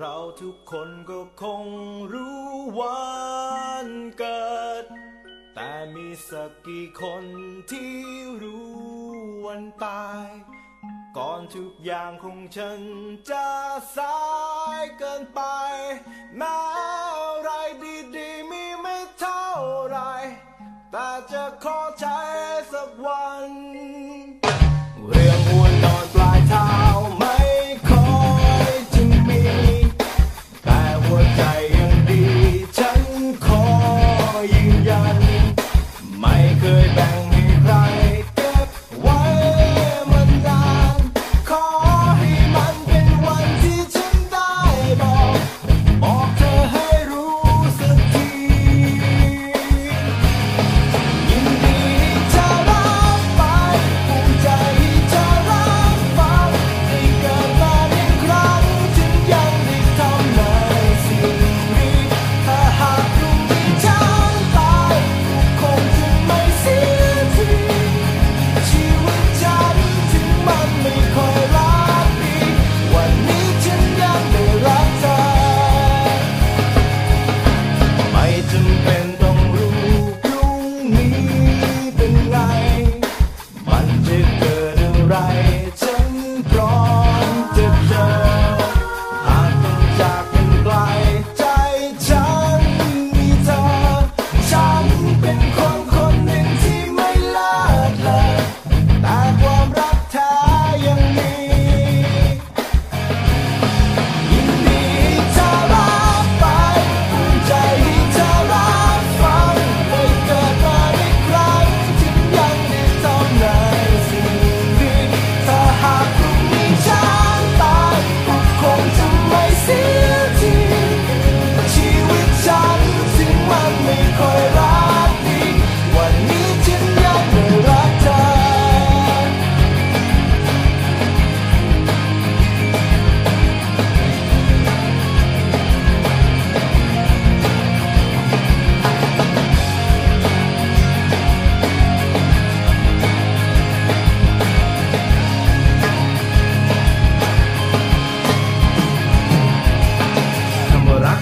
เราทุกคนก็คงรู้วันเกิด แต่มีสักกี่คนที่รู้วันตาย ก่อนทุกอย่างของฉันจะสายเกินไป แม้อะไรดีๆมีไม่เท่าไร แต่จะขอ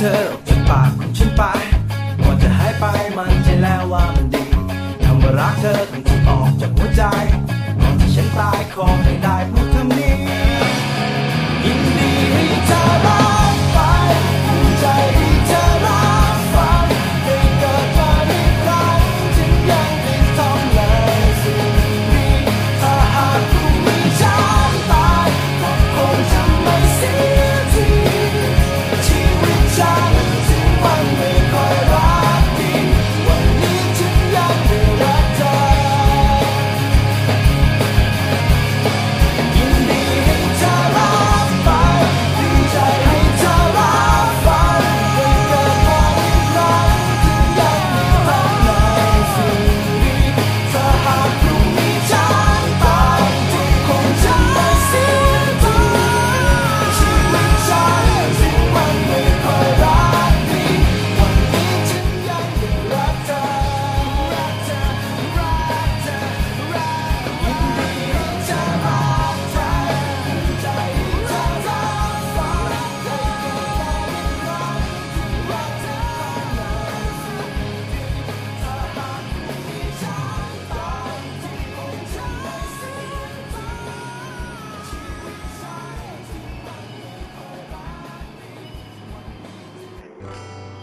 เธอออกจากปากของฉันไปก่อนจะหายไปมันใจแล้วว่ามันดีคำว่ารักเธอต้องถูกออกจากหัวใจก่อนที่ฉันตายขอให้ได้พูดคำนี้ยินดีที่จะรักไปภูมิใจ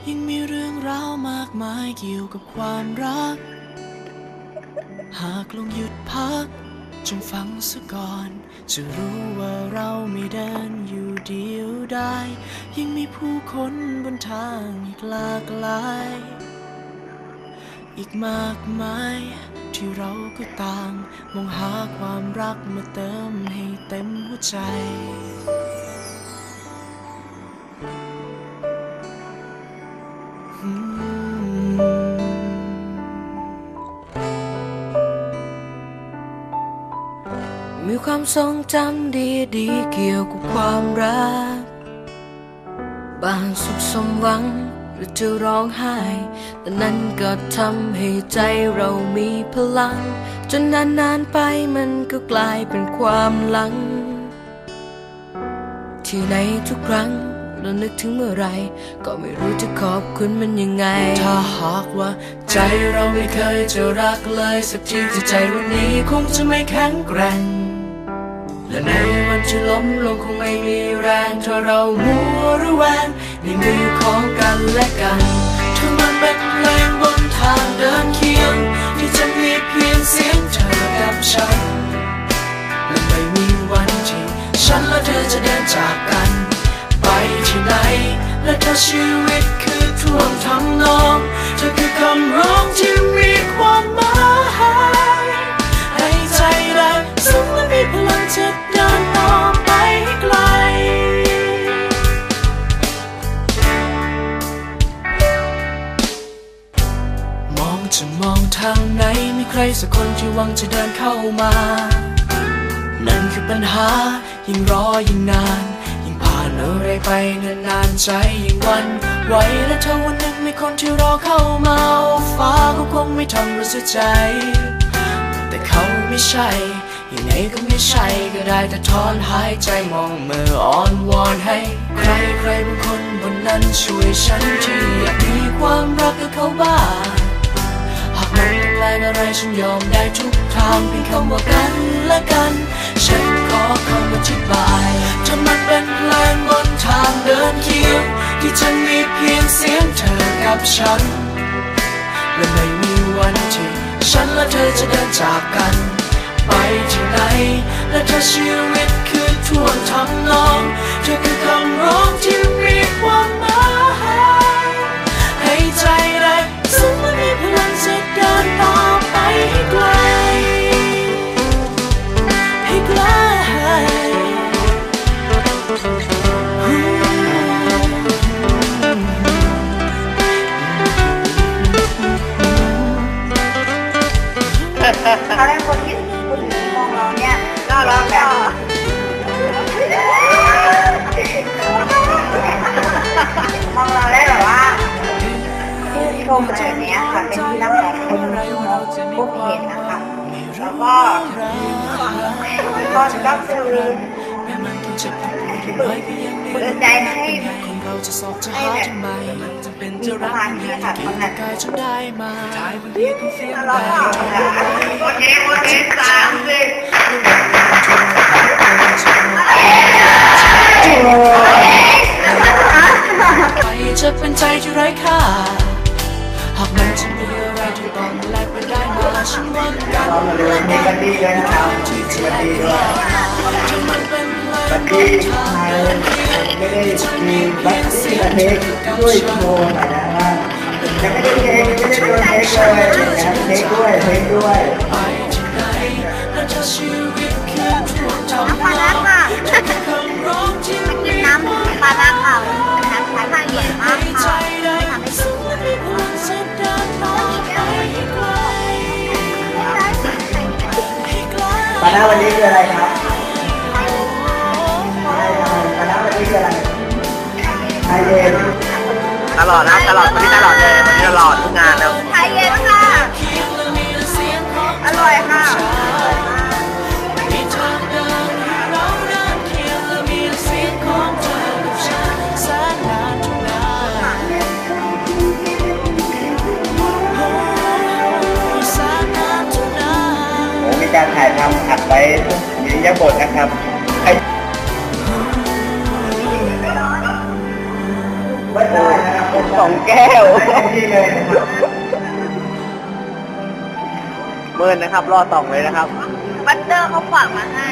ยังมีเรื่องราวมากมายเกี่ยวกับความรัก หากลองหยุดพัก จงฟังซะก่อน จะรู้ว่าเราไม่เดินอยู่เดียวได้ยังมีผู้คนบนทางอีกหลากหลาย อีกมากมายที่เราก็ต่าง มองหาความรักมาเติมให้เต็มหัวใจ ความทรงจำดีๆเกี่ยวกับความรัก บางสุขสมหวังหรือจะร้องไห้ แต่นั้นก็ทำให้ใจเรามีพลัง จนนานๆไปมันก็กลายเป็นความหลัง ที่ในทุกครั้งแล้วนึกถึงเมื่อไร ก็ไม่รู้จะขอบคุณมันยังไง ถ้าหากว่า ใจเราไม่เคยจะรักเลย สักทีที่ใจวันนี้คงจะไม่แข็งแกร่ง และในวันที่ล้มลงคงไม่มีแรงถ้าเรามัวระแวงในมือของกันและกันถ้ามันเป็นเพลงบนทางเดินเคียง ที่จะมีเพียงเสียงเธอกับฉันและไม่มีวันที่ฉันและเธอจะเดินจากกัน ไปที่ไหนและถ้าชีวิตคือท่วงทำนองเธอ วังจะเดินเข้ามา นั่นคือปัญหา ยิ่งรอยิ่งนาน ยิ่งผ่านอะไรไปนานๆใจยิ่งวันไหวและถ้าวันหนึ่งมีคนที่รอเข้ามาฟ้าก็คงไม่ทำรู้สึกใจ แต่เขาไม่ใช่ยังไงก็ไม่ใช่ก็ได้แต่ถอนหายใจมองมืออ่อนวอนให้ ใครใครบางคนบนนั้นช่วยฉันที่อยากมีความรักกับเขาบ้าง องแรอะไรฉันยอมได้ทุกทางเพียงคำว่ากันและกัน ฉันขอคำอธิบายถ้ามันเป็นเพลงบนทางเดินเคียงที่จะมีเพียงเสียงเธอกับฉัน และไม่มีวันที่ฉันและเธอจะเดินจากกัน ไปที่ไหนและถ้าชีวิตคือทวงทำนอง เธอคือคำร้องที่มีความ ตอนแรกคนที่คนที่มองเราเนี่ยก็ร้องแบบมองเราได้แบบว่าชื่นชมอะไรแบบเนี้ยค่ะเป็นที่รักของคนพบเห็นนะคะแล้วก็ตอนก็คือ เปิดใจให้คนเราจะสอบจะหาทำไมจำเป็นจะรักให้ทำกายจนได้มาทายวันนี้ก็เสียงเราแต่ก็วันนี้วันนี้สามสิบไปจะเป็นใจที่ไร้ค่าหากมันจะมีอะไรที่ต้องแลกไปได้มาฉันหวังกันและกันที่จะแลกถ้ามันเป็น เพลงบนทางเดินเคียไม่ได้มีบัตรที่ประเทศด้วยโชว์หน่อยนะว่ายังไม่ได้เทคไม่ได้โดนเทคเลยนะเทคด้วยเทคด้วยปที่ไหนและถ้าชีวิตคือท่วงทำปลาร้าค่ะน้ำปลาร้าค่ะน้ำใช้ผ้าเยียดมากค่ะได้ซึ่งและมีพลังปให้ไกลให้ไกลปานาวันนี้คืออะไรครับ ตลอดนะครับตลอดวันนี้ตลอดเลยวันนี้ตลอดทุกงานแล้วไทยเย็นค่ะเคียงและมีเสียงของอร่อยค่ะมีทางเดินให้เราเดินเคียงและมีเสียงของเธอกับฉันแสนนานทุกนานโอ้แสนนานทุกนานโอ้มีการถ่ายทำอัดไว้มียบทนะครับ สองแก้วที่เลยนะครับเมินนะครับ รอดสองเลยนะครับ บัตเตอร์เขาฝากมาให้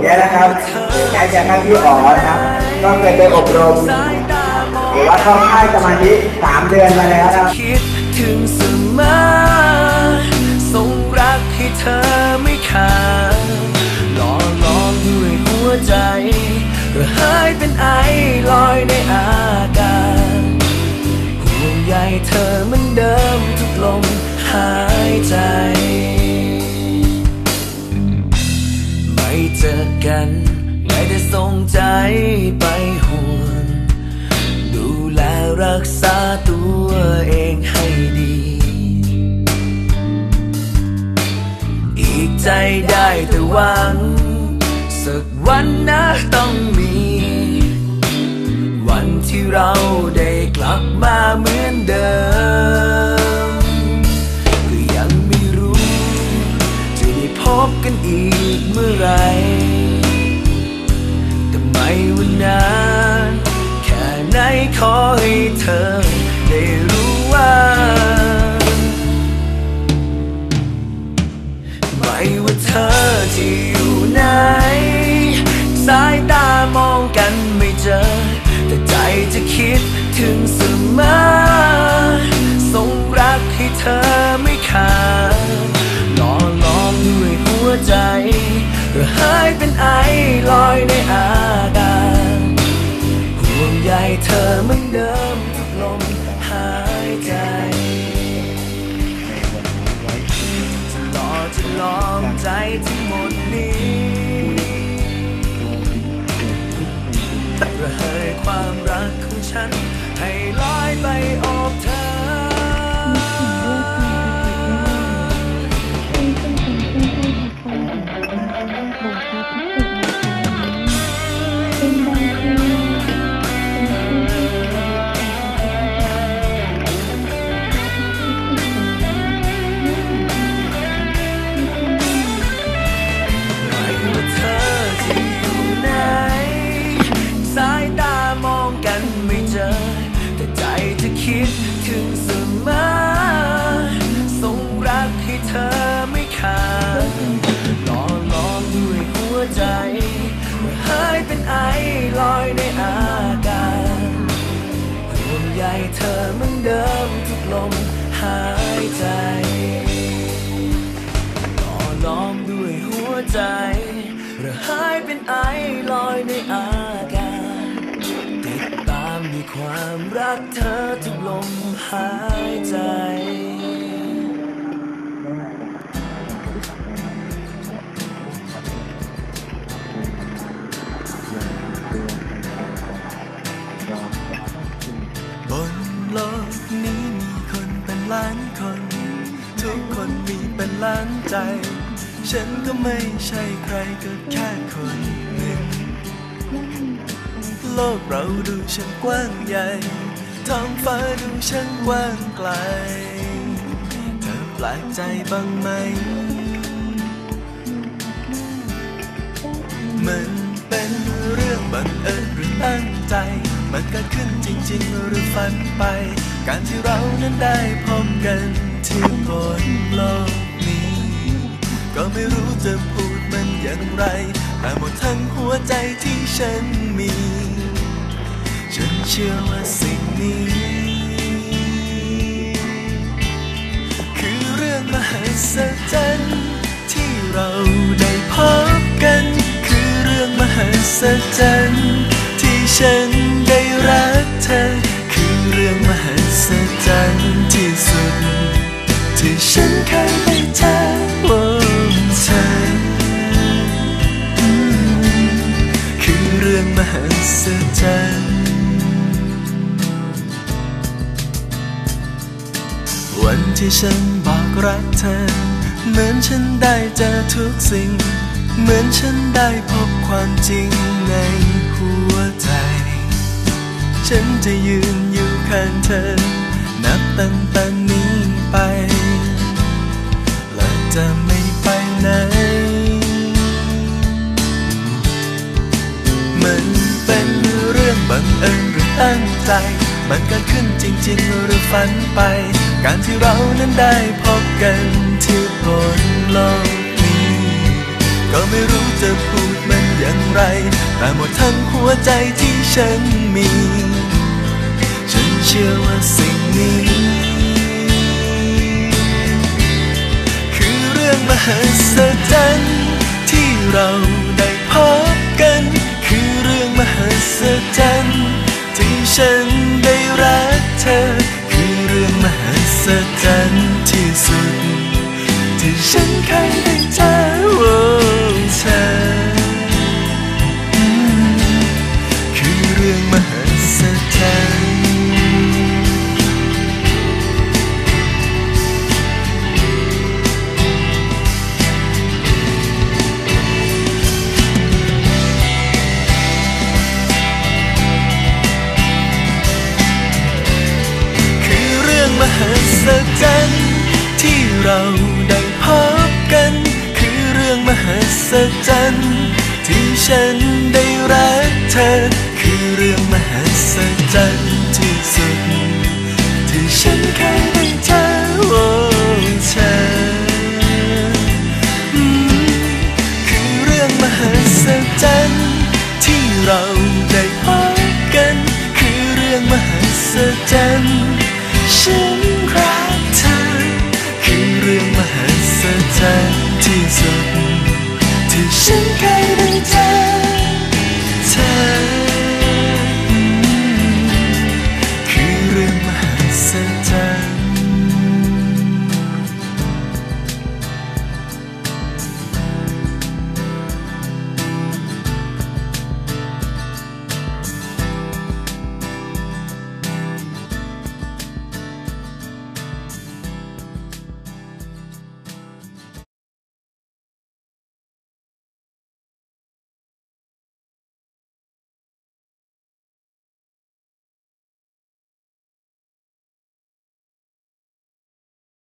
เดี๋ยวนะครับใครจะนั่งที่หอนะครับ ก็เคยไปอบรม หรือว่าเข้าค่ายสมาธิสามเดือนมาแล้วนะครับคิดถึงเสมอส่งรักให้เธอไม่ขาดหล่อลองด้วยหัวใจ ระเหยเป็นไอลอยในอากาศห่วงใยเธอเหมือนเดิมทุกลมหายใจ ไม่เจอกันไงแต่ส่งใจไปห่วง ดูแลรักษาตัวเองให้ดี อีกใจได้แต่หวัง วันนะต้องมี วันที่เราได้กลับมาเหมือนเดิม ก็ยังไม่รู้ จะได้พบกันอีกเมื่อไรแต่ไม่วันนาน แค่ไหนขอให้เธอ จะคิดถึงเสมอส่งรักให้เธอไม่ขาดหล่อล้อมด้วยหัวใจระหายเป็นไอลอยในอากาศห่วงใยเธอเหมือนเดิมทุกลมหายใจจะหล่อจะลอมใจทั้ ระเหยความรักของฉัน ให้ลอยไปอบเธอ เป็นไอลอยในอากาศห่วงใยเธอเหมือนเดิมทุกลมหายใจหล่อล้อมด้วยหัวใจระหายเป็นไอลอยในอากาศติดตามด้วยความรักเธอทุกลมหายใจ ฉันก็ไม่ใช่ใครก็แค่คนหนึ่ง โลกเราดูช่างกว้างใหญ่ท้องฟ้าดูช่างกว้างไกล เธอแปลกใจบ้างไหม มันเป็นเรื่องบังเอิญหรือตั้งใจ มันเกิดขึ้นจริงๆหรือฝันไป การที่เรานั้นได้พบกันที่บนโลก ก็ไม่รู้จะพูดมันอย่างไร แต่หมดทั้งหัวใจที่ฉันมี ฉันเชื่อว่าสิ่งนี้ คือเรื่องมหัศจรรย์ที่เราได้พบกัน คือเรื่องมหัศจรรย์ที่ฉันได้ อนฉันได้เจอทุกสิ่ง เหมือนฉันได้พบความจริงในหัวใจ ฉันจะยืนอยู่ข้างเธอ นับตั้งแต่นี้ไป และจะไม่ไปไหน มันเป็นเรื่องบังเอิญหรือตั้งใจ มันเกิดขึ้นจริง ๆ หรือฝันไป การที่เรานั้นได้พบกัน ที่บนโลกนี้ ก็ไม่รู้จะพูดมันอย่างไร แต่หมดทั้งหัวใจที่ฉันมี ฉันเชื่อว่าสิ่งนี้ คือเรื่องมหัศจรรย์ที่เราได้พบกัน คือเรื่องมหัศจรรย์ที่ฉันได้รักเธอ